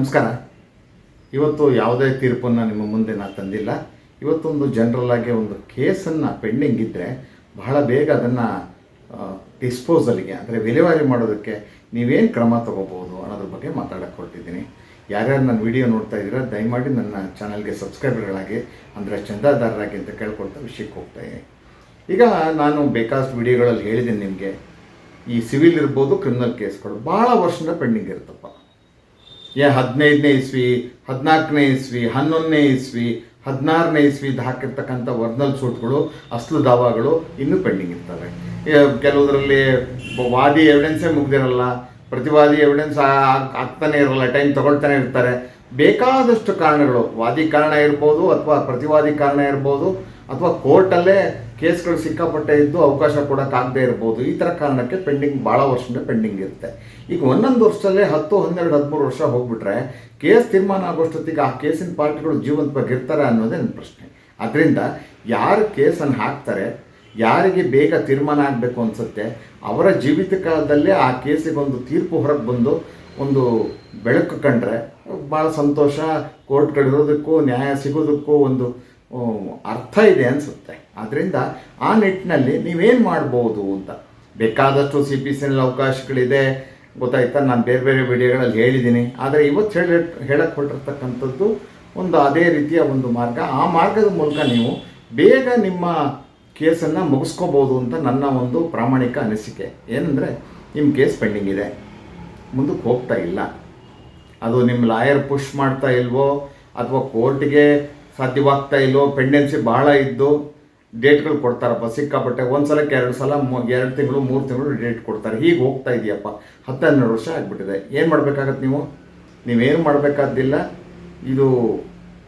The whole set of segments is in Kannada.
ನಮಸ್ಕಾರ. ಇವತ್ತು ಯಾವುದೇ ತೀರ್ಪನ್ನು ನಿಮ್ಮ ಮುಂದೆ ನಾನು ತಂದಿಲ್ಲ. ಇವತ್ತೊಂದು ಜನರಲ್ ಆಗಿ ಒಂದು ಕೇಸನ್ನು ಪೆಂಡಿಂಗ್ ಇದ್ದರೆ ಬಹಳ ಬೇಗ ಅದನ್ನು ಡಿಸ್ಪೋಸಲ್ಗೆ ಅಂದರೆ ವಿಲೇವಾರಿ ಮಾಡೋದಕ್ಕೆ ನೀವೇನು ಕ್ರಮ ತೊಗೋಬೋದು ಅನ್ನೋದ್ರ ಬಗ್ಗೆ ಮಾತಾಡಕ್ಕೆ ಹೊರಟಿದ್ದೀನಿ. ಯಾರ್ಯಾರು ನನ್ನ ವಿಡಿಯೋ ನೋಡ್ತಾ ಇದ್ದೀರಾ, ದಯಮಾಡಿ ನನ್ನ ಚಾನಲ್ಗೆ ಸಬ್ಸ್ಕ್ರೈಬರ್ಗಳಾಗಿ ಅಂದರೆ ಚಂದಾದಾರರಾಗಿ ಅಂತ ಕೇಳ್ಕೊಳ್ತಾ ವಿಷಯಕ್ಕೆ ಹೋಗ್ತಾ ಇದ್ದೀನಿ. ಈಗ ನಾನು ಬೇಕಾದಷ್ಟು ವಿಡಿಯೋಗಳಲ್ಲಿ ಹೇಳಿದ್ದೀನಿ ನಿಮಗೆ. ಈ ಸಿವಿಲ್ ಇರ್ಬೋದು ಕ್ರಿಮಿನಲ್ ಕೇಸ್ಗಳು ಭಾಳ ವರ್ಷದಿಂದ ಪೆಂಡಿಂಗ್ ಇರುತ್ತಪ್ಪ. ಏ ಹದಿನೈದನೇ ಇಸ್ವಿ, ಹದಿನಾಲ್ಕನೇ ಇಸ್ವಿ, ಹನ್ನೊಂದನೇ ಇಸ್ವಿ, ಹದಿನಾರನೇ ಇಸ್ವಿದು ಹಾಕಿರ್ತಕ್ಕಂಥ ವರ್ನಲ್ ಸೂಟ್ಗಳು, ಅಸ್ಲು ದಾವಾಗಳು ಇನ್ನೂ ಪೆಂಡಿಂಗ್ ಇರ್ತವೆ. ಕೆಲವುದರಲ್ಲಿ ವಾದಿ ಎವಿಡೆನ್ಸೇ ಮುಗ್ದಿರಲ್ಲ, ಪ್ರತಿವಾದಿ ಎವಿಡೆನ್ಸ್ ಆಗ್ತಾನೆ ಇರಲ್ಲ ಟೈಮ್ ತಗೊಳ್ತಾನೆ ಇರ್ತಾರೆ. ಬೇಕಾದಷ್ಟು ಕಾರಣಗಳು, ವಾದಿ ಕಾರಣ ಇರ್ಬೋದು ಅಥವಾ ಪ್ರತಿವಾದಿ ಕಾರಣ ಇರ್ಬೋದು, ಅಥವಾ ಕೋರ್ಟಲ್ಲೇ ಕೇಸ್ಗಳು ಸಿಕ್ಕಾಪಟ್ಟೆ ಇದ್ದು ಅವಕಾಶ ಕೊಡೋಕ್ಕಾಗದೇ ಇರ್ಬೋದು. ಈ ಥರ ಕಾರಣಕ್ಕೆ ಪೆಂಡಿಂಗ್ ಭಾಳ ವರ್ಷದಿಂದ ಪೆಂಡಿಂಗ್ ಇರುತ್ತೆ. ಈಗ ಒಂದೊಂದು ವರ್ಷದಲ್ಲೇ ಹತ್ತು, ಹನ್ನೆರಡು, ಹದಿಮೂರು ವರ್ಷ ಹೋಗ್ಬಿಟ್ರೆ ಕೇಸ್ ತೀರ್ಮಾನ ಆಗೋಷ್ಟೊತ್ತಿಗೆ ಆ ಕೇಸಿನ ಪಾರ್ಟಿಗಳು ಜೀವಂತವಾಗಿ ಇರ್ತಾರೆ ಅನ್ನೋದೇ ನನ್ನ ಪ್ರಶ್ನೆ. ಅದರಿಂದ ಯಾರು ಕೇಸನ್ನು ಹಾಕ್ತಾರೆ, ಯಾರಿಗೆ ಬೇಗ ತೀರ್ಮಾನ ಆಗಬೇಕು ಅನಿಸುತ್ತೆ, ಅವರ ಜೀವಿತ ಕಾಲದಲ್ಲೇ ಆ ಕೇಸಿಗೊಂದು ತೀರ್ಪು ಹೊರಗೆ ಬಂದು ಒಂದು ಬೆಳಕು ಕಂಡ್ರೆ ಭಾಳ ಸಂತೋಷ, ಕೋರ್ಟ್ಗಳಿರೋದಕ್ಕೂ ನ್ಯಾಯ ಸಿಗೋದಕ್ಕೂ ಒಂದು ಅರ್ಥ ಇದೆ ಅನಿಸುತ್ತೆ. ಆದ್ದರಿಂದ ಆ ನಿಟ್ಟಿನಲ್ಲಿ ನೀವೇನು ಮಾಡ್ಬೋದು ಅಂತ. ಬೇಕಾದಷ್ಟು ಸಿ ಪಿ ಸಿನಲ್ಲಿ ಅವಕಾಶಗಳಿದೆ. ಗೊತ್ತಾಯ್ತಾ? ನಾನು ಬೇರೆ ಬೇರೆ ವಿಡಿಯೋಗಳಲ್ಲಿ ಹೇಳಿದ್ದೀನಿ ಆದರೆ ಇವತ್ತು ಹೇಳಿ ಹೇಳಕ್ಕೆ ಹೊರಟಿರ್ತಕ್ಕಂಥದ್ದು ಒಂದು ಅದೇ ರೀತಿಯ ಒಂದು ಮಾರ್ಗ. ಆ ಮಾರ್ಗದ ಮೂಲಕ ನೀವು ಬೇಗ ನಿಮ್ಮ ಕೇಸನ್ನು ಮುಗಿಸ್ಕೋಬೋದು ಅಂತ ನನ್ನ ಒಂದು ಪ್ರಾಮಾಣಿಕ ಅನಿಸಿಕೆ. ಏನಂದರೆ ನಿಮ್ಮ ಕೇಸ್ ಪೆಂಡಿಂಗ್ ಇದೆ. ಮುಂದಕ್ಕೆ ಹೋಗ್ತಾ ಇಲ್ಲ. ಅದು ನಿಮ್ಮ ಲಾಯರ್ ಪುಷ್ ಮಾಡ್ತಾ ಇಲ್ವೋ, ಅಥವಾ ಕೋರ್ಟ್ಗೆ ಸಾಧ್ಯವಾಗ್ತಾ ಇಲ್ಲೋ ಪೆಂಡೆನ್ಸಿ ಬಹಳ ಇದ್ದು ಡೇಟ್ಗಳು ಕೊಡ್ತಾರಪ್ಪ, ಸಿಕ್ಕಾಪಟ್ಟೆ ಒಂದು ಸಲಕ್ಕೆ ಎರಡು ಸಲ ಎರಡು ತಿಂಗಳು, ಮೂರು ತಿಂಗಳು ಡೇಟ್ ಕೊಡ್ತಾರೆ. ಹೀಗೆ ಹೋಗ್ತಾ ಇದೆಯಪ್ಪ. ಹತ್ತು ಹನ್ನೆರಡು ವರ್ಷ ಆಗಿಬಿಟ್ಟಿದೆ. ಏನು ಮಾಡಬೇಕಾಗತ್ತೆ ನೀವು? ನೀವೇನು ಮಾಡಬೇಕಾದ್ದಿಲ್ಲ, ಇದು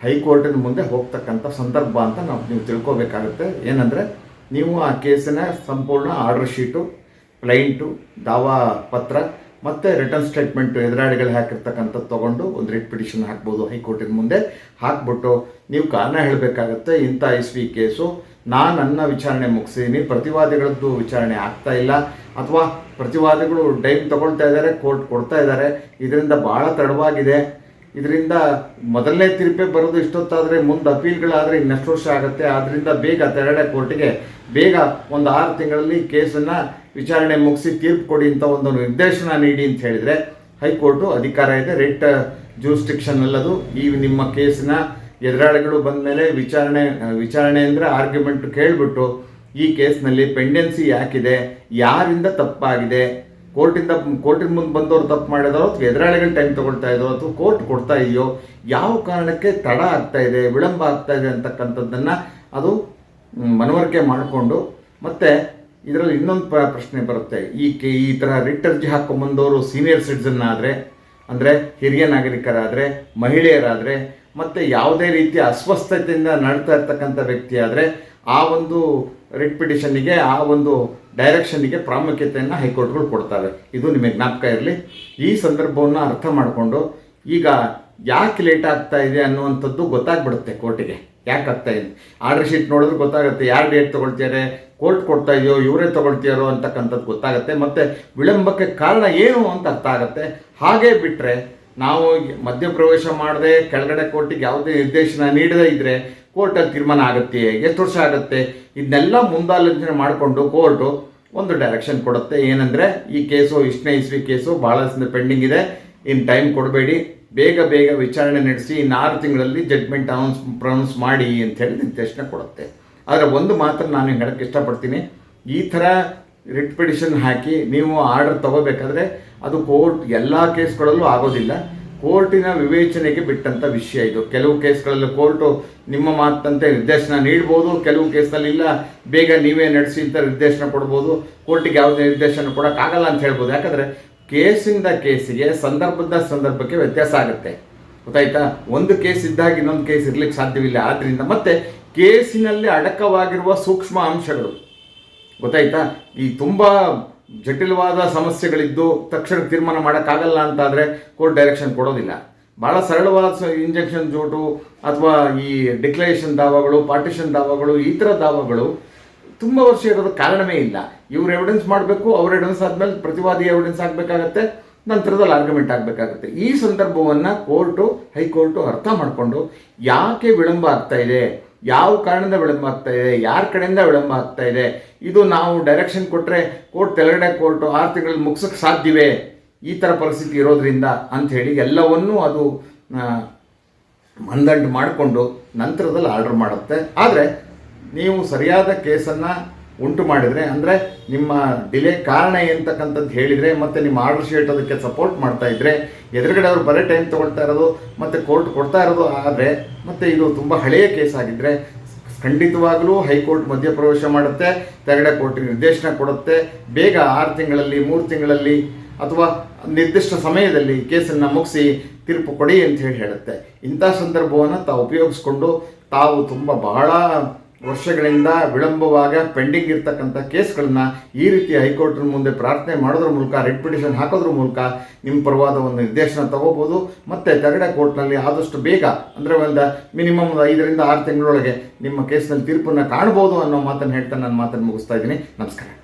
ಹೈಕೋರ್ಟಿನ ಮುಂದೆ ಹೋಗ್ತಕ್ಕಂಥ ಸಂದರ್ಭ ಅಂತ ನಾವು ನೀವು ತಿಳ್ಕೊಬೇಕಾಗುತ್ತೆ. ಏನಂದರೆ, ನೀವು ಆ ಕೇಸಿನ ಸಂಪೂರ್ಣ ಆರ್ಡರ್ ಶೀಟು ಕ್ಲೈಂಟು ದಾವಾ ಪತ್ರ ಮತ್ತು ರಿಟರ್ನ್ ಸ್ಟೇಟ್ಮೆಂಟ್ ಎದುರಾಳಿಗಳು ಹಾಕಿರ್ತಕ್ಕಂಥದ್ದು ತಗೊಂಡು ಒಂದು ರಿಟ್ ಪಿಟಿಷನ್ ಹಾಕ್ಬೋದು ಹೈಕೋರ್ಟಿನ ಮುಂದೆ. ಹಾಕ್ಬಿಟ್ಟು ನೀವು ಕಾರಣ ಹೇಳಬೇಕಾಗತ್ತೆ, ಇಂಥ ಇಸ್ವಿ ಕೇಸು ನಾನು ನನ್ನ ವಿಚಾರಣೆ ಮುಗಿಸಿದ್ದೀನಿ ಪ್ರತಿವಾದಿಗಳದ್ದು ವಿಚಾರಣೆ ಆಗ್ತಾ ಇಲ್ಲ. ಅಥವಾ ಪ್ರತಿವಾದಿಗಳು ಟೈಮ್ ತಗೊಳ್ತಾ ಇದ್ದಾರೆ, ಕೋರ್ಟ್ ಕೊಡ್ತಾ ಇದ್ದಾರೆ. ಇದರಿಂದ ಭಾಳ ತಡವಾಗಿದೆ. ಇದರಿಂದ ಮೊದಲನೇ ತೀರ್ಪೇ ಬರೋದು ಇಷ್ಟೊತ್ತಾದರೆ, ಮುಂದೆ ಅಪೀಲ್ಗಳಾದರೆ ಇನ್ನಷ್ಟು ವರ್ಷ ಆಗುತ್ತೆ. ಆದ್ದರಿಂದ ಬೇಗ ತೆರಡೆ ಕೋರ್ಟಿಗೆ. ಬೇಗ ಒಂದು ಆರು ತಿಂಗಳಲ್ಲಿ ಕೇಸನ್ನು ವಿಚಾರಣೆ ಮುಗಿಸಿ ತೀರ್ಪು ಕೊಡಿ ಅಂತ ಒಂದು ನಿರ್ದೇಶನ ನೀಡಿ ಅಂತ ಹೇಳಿದರೆ, ಹೈಕೋರ್ಟು ಅಧಿಕಾರ ಇದೆ, ರಿಟ್ ಜೂರಿಸ್ಟಿಕ್ಷನ್ ಅಲ್ಲದು. ಈ ನಿಮ್ಮ ಕೇಸಿನ ಎದುರಾಳಿಗಳು ಬಂದ ಮೇಲೆ ವಿಚಾರಣೆ ವಿಚಾರಣೆ ಅಂದರೆ ಆರ್ಗ್ಯುಮೆಂಟ್ ಕೇಳಿಬಿಟ್ಟು ಈ ಕೇಸ್ನಲ್ಲಿ ಪೆಂಡೆನ್ಸಿ ಯಾಕಿದೆ, ಯಾರಿಂದ ತಪ್ಪಾಗಿದೆ, ಕೋರ್ಟಿಂದ, ಕೋರ್ಟಿನ ಮುಂದೆ ಬಂದವರು ತಪ್ಪು ಮಾಡಿದಾರೋ ಅಥವಾ ಎದುರಾಳಿಗಳು ಟೈಮ್ ತಗೊಳ್ತಾ ಇದ್ದಾರೋ ಅಥವಾ ಕೋರ್ಟ್ ಕೊಡ್ತಾ ಇದೆಯೋ, ಯಾವ ಕಾರಣಕ್ಕೆ ತಡ ಆಗ್ತಾ ಇದೆ, ವಿಳಂಬ ಆಗ್ತಾ ಇದೆ ಅಂತಕ್ಕಂಥದ್ದನ್ನು ಅದು ಮನವರಿಕೆ ಮಾಡಿಕೊಂಡು ಮತ್ತು ಇದರಲ್ಲಿ ಇನ್ನೊಂದು ಪ್ರ ಪ್ರಶ್ನೆ ಬರುತ್ತೆ. ಈ ಈ ಥರ ರಿಟ್ ಅರ್ಜಿ ಹಾಕೊಂಬಂದವರು ಸೀನಿಯರ್ ಸಿಟಿಸನ್ ಆದರೆ, ಅಂದರೆ ಹಿರಿಯ ನಾಗರಿಕರಾದರೆ, ಮಹಿಳೆಯರಾದರೆ, ಮತ್ತು ಯಾವುದೇ ರೀತಿಯ ಅಸ್ವಸ್ಥತೆಯಿಂದ ನಡ್ತಾ ಇರ್ತಕ್ಕಂಥ ವ್ಯಕ್ತಿ ಆದರೆ ಆ ಒಂದು ರಿಟ್ ಪಿಟಿಷನ್ನಿಗೆ ಆ ಒಂದು ಡೈರೆಕ್ಷನ್ನಿಗೆ ಪ್ರಾಮುಖ್ಯತೆಯನ್ನು ಹೈಕೋರ್ಟ್ಗಳು ಕೊಡ್ತವೆ. ಇದು ನಿಮಗೆ ಜ್ಞಾಪಕ ಇರಲಿ. ಈ ಸಂದರ್ಭವನ್ನು ಅರ್ಥ ಮಾಡಿಕೊಂಡು, ಈಗ ಯಾಕೆ ಲೇಟ್ ಆಗ್ತಾ ಇದೆ ಅನ್ನುವಂಥದ್ದು ಗೊತ್ತಾಗ್ಬಿಡುತ್ತೆ ಕೋರ್ಟಿಗೆ. ಯಾಕೆ ಆಗ್ತಾ ಇದೆ ಆರ್ಡರ್ ಶೀಟ್ ನೋಡಿದ್ರೆ ಗೊತ್ತಾಗುತ್ತೆ, ಯಾರು ಡೇಟ್ ತೊಗೊಳ್ತಿದ್ದಾರೆ ಕೋರ್ಟ್ ಕೊಡ್ತಾ ಇದೆಯೋ ಇವರೇ ತೊಗೊಳ್ತೀಯಾರೋ ಅಂತಕ್ಕಂಥದ್ದು ಗೊತ್ತಾಗುತ್ತೆ, ಮತ್ತು ವಿಳಂಬಕ್ಕೆ ಕಾರಣ ಏನು ಅಂತ ಅರ್ಥ ಆಗುತ್ತೆ. ಹಾಗೇ ಬಿಟ್ಟರೆ ನಾವು ಮಧ್ಯಪ್ರವೇಶ ಮಾಡದೆ ಕೆಳಗಡೆ ಕೋರ್ಟಿಗೆ ಯಾವುದೇ ನಿರ್ದೇಶನ ನೀಡದೇ ಇದ್ದರೆ ಕೋರ್ಟಲ್ಲಿ ತೀರ್ಮಾನ ಆಗುತ್ತೆ, ಎಷ್ಟು ವರ್ಷ ಆಗುತ್ತೆ? ಇದನ್ನೆಲ್ಲ ಮುಂದಾಲೋಚನೆ ಮಾಡಿಕೊಂಡು ಕೋರ್ಟು ಒಂದು ಡೈರೆಕ್ಷನ್ ಕೊಡುತ್ತೆ. ಏನಂದರೆ, ಈ ಕೇಸು ಇಷ್ಟನೇ ಇಸ್ವಿ ಕೇಸು ಭಾಳ ಪೆಂಡಿಂಗ್ ಇದೆ. ಇನ್ನು ಟೈಮ್ ಕೊಡಬೇಡಿ. ಬೇಗ ಬೇಗ ವಿಚಾರಣೆ ನಡೆಸಿ ಇನ್ನು ತಿಂಗಳಲ್ಲಿ ಜಡ್ಮೆಂಟ್ ಅನೌನ್ಸ್ ಪ್ರೊನೌನ್ಸ್ ಮಾಡಿ ಅಂತ ಹೇಳಿ ನಿರ್ದೇಶನ ಕೊಡುತ್ತೆ. ಆದರೆ ಒಂದು ಮಾತ್ರ ನಾನು ಹೇಳೋಕ್ಕೆ ಇಷ್ಟಪಡ್ತೀನಿ. ಈ ಥರ ರಿಟ್ ಪಿಟಿಷನ್ ಹಾಕಿ ನೀವು ಆರ್ಡರ್ ತಗೋಬೇಕಾದ್ರೆ ಅದು ಕೋರ್ಟ್ ಎಲ್ಲ ಕೇಸ್ಗಳಲ್ಲೂ ಆಗೋದಿಲ್ಲ. ಕೋರ್ಟಿನ ವಿವೇಚನೆಗೆ ಬಿಟ್ಟಂಥ ವಿಷಯ ಇದು. ಕೆಲವು ಕೇಸ್ಗಳಲ್ಲಿ ಕೋರ್ಟು ನಿಮ್ಮ ಮಾತಂತೆ ನಿರ್ದೇಶನ ನೀಡ್ಬೋದು, ಕೆಲವು ಕೇಸಲ್ಲಿ ಇಲ್ಲ. ಬೇಗ ನೀವೇ ನಡೆಸಿ ಅಂತ ನಿರ್ದೇಶನ ಕೊಡ್ಬೋದು. ಕೋರ್ಟಿಗೆ ಯಾವುದೇ ನಿರ್ದೇಶನ ಕೊಡೋಕ್ಕಾಗಲ್ಲ ಅಂತ ಹೇಳ್ಬೋದು. ಯಾಕಂದರೆ ಕೇಸಿಂದ ಕೇಸಿಗೆ ಸಂದರ್ಭದ ಸಂದರ್ಭಕ್ಕೆ ವ್ಯತ್ಯಾಸ ಆಗುತ್ತೆ. ಗೊತ್ತಾಯ್ತಾ? ಒಂದು ಕೇಸ್ ಇದ್ದಾಗ ಇನ್ನೊಂದು ಕೇಸ್ ಇರ್ಲಿಕ್ಕೆ ಸಾಧ್ಯವಿಲ್ಲ. ಆದ್ದರಿಂದ ಮತ್ತೆ ಕೇಸಿನಲ್ಲಿ ಅಡಕವಾಗಿರುವ ಸೂಕ್ಷ್ಮ ಅಂಶಗಳು. ಗೊತ್ತಾಯ್ತಾ? ಈ ತುಂಬ ಜಟಿಲವಾದ ಸಮಸ್ಯೆಗಳಿದ್ದು ತಕ್ಷಣ ತೀರ್ಮಾನ ಮಾಡೋಕ್ಕಾಗಲ್ಲ ಅಂತಾದರೆ ಕೋರ್ಟ್ ಡೈರೆಕ್ಷನ್ ಕೊಡೋದಿಲ್ಲ. ಭಾಳ ಸರಳವಾದ ಇಂಜೆಕ್ಷನ್ ಜೋಟು ಅಥವಾ ಈ ಡಿಕ್ಲರೇಷನ್ ದಾವಾಗಳು ಪಾರ್ಟಿಷನ್ ದಾವಾಗಳು, ಈ ಥರ ದಾವಾಗಳು ತುಂಬ ವರ್ಷ ಇರೋದಕ್ಕೆ ಕಾರಣವೇ ಇಲ್ಲ. ಇವ್ರು ಎವಿಡೆನ್ಸ್ ಮಾಡಬೇಕು, ಅವ್ರ ಎವಿಡೆನ್ಸ್ ಆದಮೇಲೆ ಪ್ರತಿವಾದಿ ಎವಿಡೆನ್ಸ್ ಆಗಬೇಕಾಗತ್ತೆ ನಂತರದಲ್ಲಿ ಆರ್ಗ್ಯುಮೆಂಟ್ ಆಗಬೇಕಾಗುತ್ತೆ ಈ ಸಂದರ್ಭವನ್ನು ಕೋರ್ಟು, ಹೈಕೋರ್ಟು ಅರ್ಥ ಮಾಡಿಕೊಂಡು ಯಾಕೆ ವಿಳಂಬ ಆಗ್ತಾ ಇದೆ, ಯಾವ ಕಾರಣದಿಂದ ವಿಳಂಬ ಆಗ್ತಾ ಇದೆ, ಯಾರ ಕಡೆಯಿಂದ ವಿಳಂಬ ಆಗ್ತಾ ಇದೆ, ಇದು ನಾವು ಡೈರೆಕ್ಷನ್ ಕೊಟ್ಟರೆ ಕೋರ್ಟ್ ತೆಲಗಡೆ ಕೋರ್ಟು ಆರು ತಿಂಗಳಲ್ಲಿ ಮುಗಿಸೋಕ್ಕೆ ಸಾಧ್ಯವೇ? ಈ ಥರ ಪರಿಸ್ಥಿತಿ ಇರೋದ್ರಿಂದ ಅಂಥೇಳಿ ಎಲ್ಲವನ್ನೂ ಅದು ಮಂದಂಟು ಮಾಡಿಕೊಂಡು ನಂತರದಲ್ಲಿ ಆರ್ಡರ್ ಮಾಡುತ್ತೆ. ಆದರೆ ನೀವು ಸರಿಯಾದ ಕೇಸನ್ನು ಉಂಟು ಮಾಡಿದರೆ, ಅಂದರೆ ನಿಮ್ಮ ಡಿಲೇ ಕಾರಣ ಏನ್ತಕ್ಕಂಥದ್ದು ಹೇಳಿದರೆ, ಮತ್ತು ನಿಮ್ಮ ಆರ್ಡರ್ ಶೀಟ್ ಅದಕ್ಕೆ ಸಪೋರ್ಟ್ ಮಾಡ್ತಾ ಇದ್ದರೆ ಎದುರುಗಡೆ ಅವರು ಬರೀ ಟೈಮ್ ತೊಗೊಳ್ತಾ ಇರೋದು, ಮತ್ತು ಕೋರ್ಟ್ ಕೊಡ್ತಾ ಇರೋದು, ಆದರೆ ಮತ್ತು ಇದು ತುಂಬ ಹಳೆಯ ಕೇಸ್ ಆಗಿದ್ದರೆ ಖಂಡಿತವಾಗಲೂ ಹೈಕೋರ್ಟ್ ಮಧ್ಯಪ್ರವೇಶ ಮಾಡುತ್ತೆ ತೆರಡೆ ಕೋರ್ಟ್ ನಿರ್ದೇಶನ ಕೊಡುತ್ತೆ, ಬೇಗ ಆರು ತಿಂಗಳಲ್ಲಿ, ಮೂರು ತಿಂಗಳಲ್ಲಿ, ಅಥವಾ ನಿರ್ದಿಷ್ಟ ಸಮಯದಲ್ಲಿ ಕೇಸನ್ನು ಮುಗಿಸಿ ತೀರ್ಪು ಕೊಡಿ ಅಂತ ಹೇಳಿ ಹೇಳುತ್ತೆ. ಇಂಥ ಸಂದರ್ಭವನ್ನು ತಾವು ಉಪಯೋಗಿಸ್ಕೊಂಡು, ತಾವು ತುಂಬ ಬಹಳ ವರ್ಷಗಳಿಂದ ವಿಳಂಬವಾಗ ಪೆಂಡಿಂಗ್ ಇರ್ತಕ್ಕಂಥ ಕೇಸ್ಗಳನ್ನ ಈ ರೀತಿ ಹೈಕೋರ್ಟ್ನ ಮುಂದೆ ಪ್ರಾರ್ಥನೆ ಮಾಡೋದ್ರ ಮೂಲಕ, ರಿಟ್ ಪಿಟಿಷನ್ ಹಾಕೋದ್ರ ಮೂಲಕ ನಿಮ್ಮ ಪರವಾದ ಒಂದು ನಿರ್ದೇಶನ ತಗೋಬೋದು. ಮತ್ತು ತೆರಗಡೆ ಕೋರ್ಟ್ನಲ್ಲಿ ಆದಷ್ಟು ಬೇಗ, ಅಂದರೆ ಒಂದು ಮಿನಿಮಮ್ ಒಂದು ಐದರಿಂದ ಆರು ತಿಂಗಳೊಳಗೆ ನಿಮ್ಮ ಕೇಸ್ನಲ್ಲಿ ತೀರ್ಪನ್ನು ಕಾಣ್ಬೋದು ಅನ್ನೋ ಮಾತನ್ನು ಹೇಳ್ತಾ ನಾನು ಮಾತನ್ನು ಮುಗಿಸ್ತಾ ಇದ್ದೀನಿ. ನಮಸ್ಕಾರ.